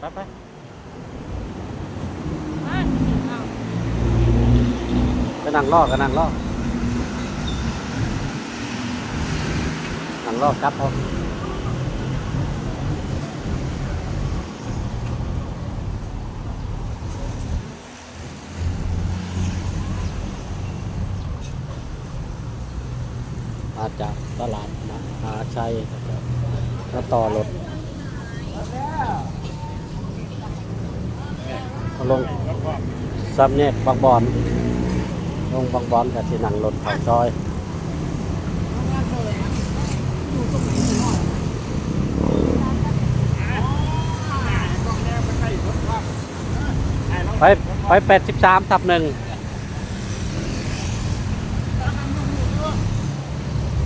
ไปไปมาเอาไปนั่งรอกันนั่งรอนั่งรอกลับเอมาจากตลาดมหาชัยแล้วต่อรถ เอาลงซับแยกบางบอน ลงบางบอนกับที่นั่งรถเข้าซอยไปไปแปดสิบสามทับหนึ่ง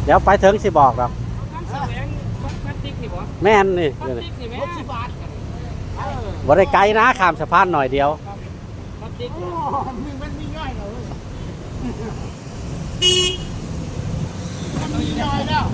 เดี๋ยวไปถึงสิบอกหรอกน้ำแสวงพลาสติกนี่บ่แม่นนี่พลาสติกนี่แม่60 บ่ได้ไกลนะข้ามสะพานหน่อยเดียว มันมีง่ายเหรอมันมีน้อยแล้ว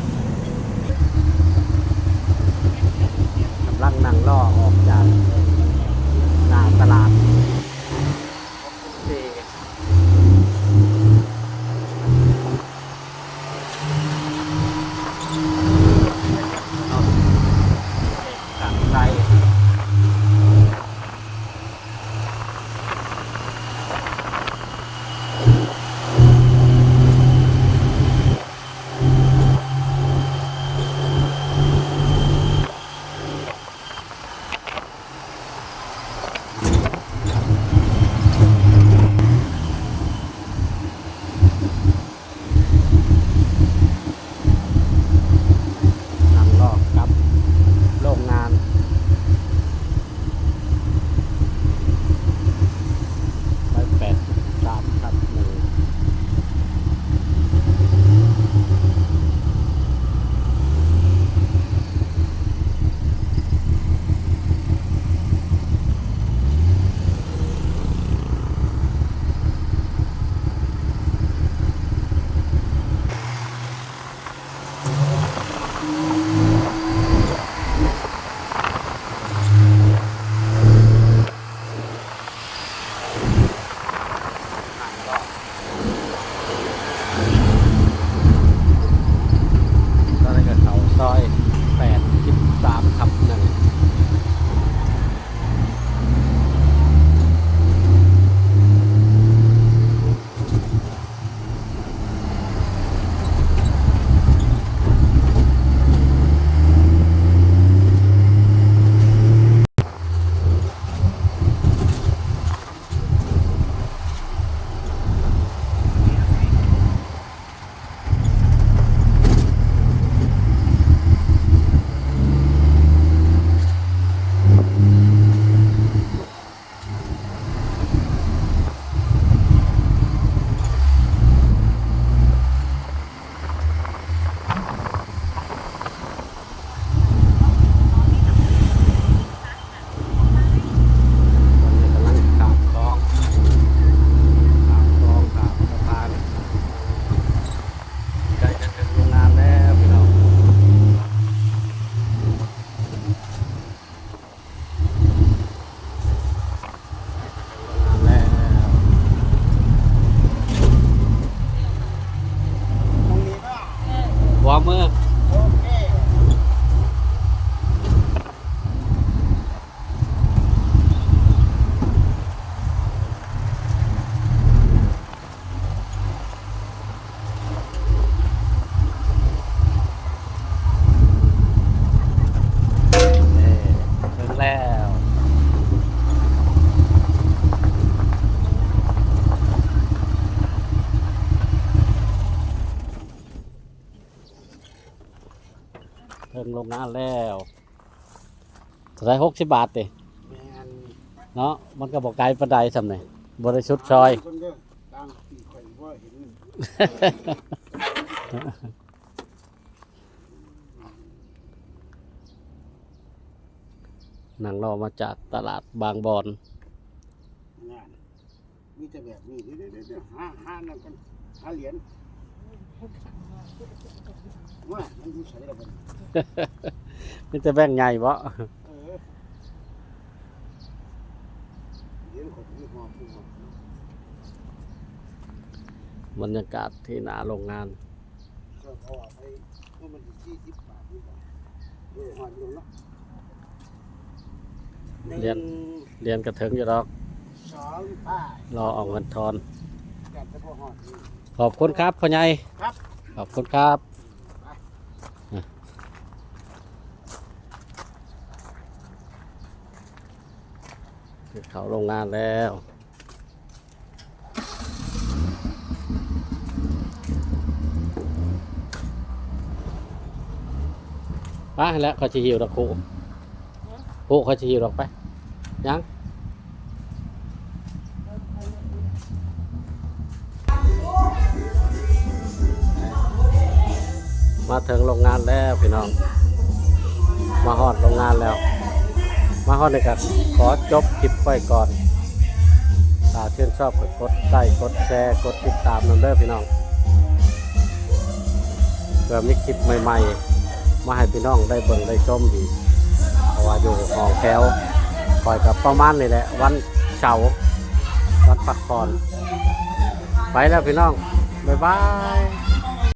ถึงโรงงานแล้วเท่าไหรหกสิบบาทติแมนเนาะมันก็บอกไกลปานใดสำเนีบริสุทธิ์ซอย คนเด้อต่างปีข่อยว่าเห็นหนังรามาจากตลาดบางบอน งานมีแต่แบบนี้เดี๋ยวเดี๋ยวเดี๋ยวห้าห้านั่นกันห้าเหรียญ ว่ามันอยู่ใส่ละบัดนี่จะแบ่งใหญ่บ่เออของยี่ห้อผู้หอมบรรยากาศที่หน้าโรงงาน ก็พอไปเมื่อมันสี่สิบบาทนี่ก็เออหอดลงเนาะเรียนเรียนกระเถิงอยู่ดอก สองป้ายรอเอาเงินทอนกันเฉพาะหอดนี่ ขอบคุณครับพ่อใหญ่ครับขอบคุณครับเขาโรงงานแล้วไปแล้วเขาจะหิวดอกครูครูเขาจะหิวดอกไปยัง มาถึงโรงงานแล้วพี่น้อง มาฮอดโรงงานแล้ว มาฮอดเลยครับขอจบคลิปไว้ก่อนถ้าชื่นชอบก็กดไลค์กดแชร์กดติดตามนั่นเด้อพี่น้องเพื่อมีคลิปใหม่ ๆ มาให้พี่น้องได้เบิ่งได้ชมอีเพราะว่าอยู่ห้องแถวคอยกับประมาณนี่แหละ วันเสาร์วันพักผ่อนไปแล้วพี่น้อง บ๊ายบาย